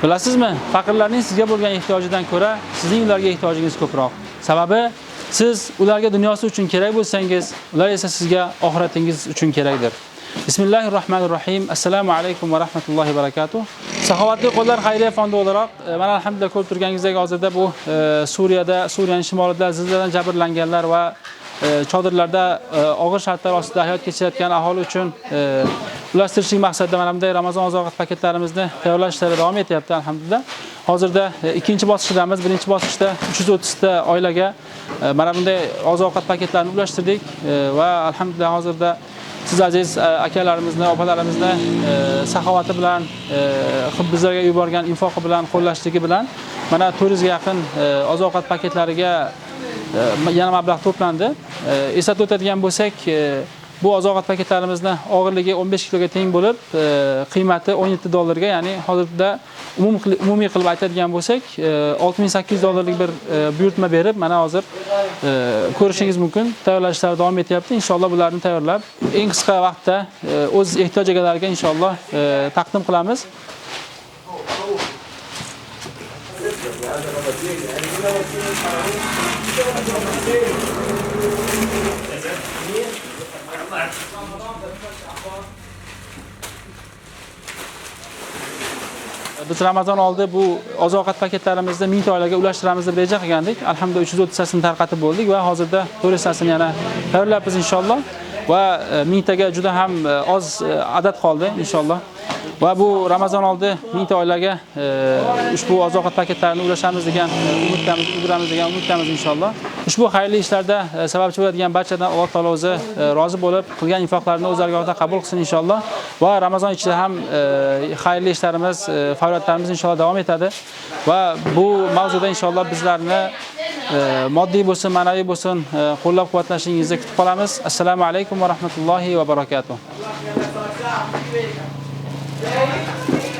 Bilasizmi, faqirlarning sizga bo'lgan ehtiyojidan ko'ra sizning ularga ehtiyojingiz ko'proq. Sababi siz ularga dunyosi uchun kerak bo'lsangiz, ular esa sizga oxiratingiz uchun kerakdir. Bismillahirrohmanirrohim. Assalomu alaykum va rahmatullohi va barakatuh. Saxovatli qo'llar xayriya fondi o'laroq, e, mana alhamdulillah ko'rib turganingizdek hozirda bu e, Suriyada, Suriyaning shimolida zilziladan jabrlanganlar va E, chodirlarda e, og'ir shartlar ostida hayot kechirayotgan aholi uchun e, ulashtirishlik maqsadida mana bunday Ramazon oziq-ovqat paketlarimizni tayyorlash ishlari davom etyapti alhamdulillah. Hozirda ikkinchi bosqichdamiz. Birinchi bosqichda 330 ta oilaga mana bunday oziq-ovqat paketlarini ulashtirdik va alhamdulillah hozirda siz aziz akalarimizni, opalarimizni saxovati bilan, bizlarga yuborgan infoqi bilan, qo'llashligi bilan mana 400 ga yaqin oziq-ovqat paketlariga yana mablag' to'plandi. Eslatib o'tadigan bo'lsak, e, bu oziq-ovqat paketlarimizni og'irligi 15 kiloga teng bo'lib, e, qiymati 17 dollarga, ya'ni hozirda umumiy qilib aytadigan bo'lsak, e, 6800 dollarlik bir buyurtma berib, mana hozir ko'rishingiz mumkin. Tayyorlash ishlari davom etyapti. Inshaalloh bularni tayyorlab, eng qisqa vaqtda o'z ehtiyoj egalariga inshaalloh taqdim qilamiz. Biz Ramazon oldi bu oziq-ovqat paketlarimizni 1000 ta oilaga ulashtiramiz deb reja qilgandik. Alhamdulillah 330 tasini tarqatib bo'ldik va hozirda 400 tasini yana tayyorlayapmiz inshaalloh. Va e, 1000 taga juda ham e, oz e, adad qoldi inshaalloh. Va bu Ramazon oldi 1000 ta oilaga e, ushbu oziq-ovqat paketlarini ulashamiz degan e, umiddamiz, degan umiddamiz inshaalloh. Ushbu xayrli ishlarda e, sababchi bo'ladigan barchadan Alloh taolo o'zi e, rozi bo'lib qilgan infoqlarini o'z dargohida qabul qilsin inshaalloh. Va Ramazon ichida ham xayrli ishlarimiz, faoliyatlarimiz inshaalloh davom etadi. Va bu mavzuda inshaalloh bizlarni moddiy bo'lsin, ma'naviy bo'lsin qo'llab-quvvatlashingizni kutib qolamiz. Assalomu alaykum va rahmatullohi va barakatuh. Thank you.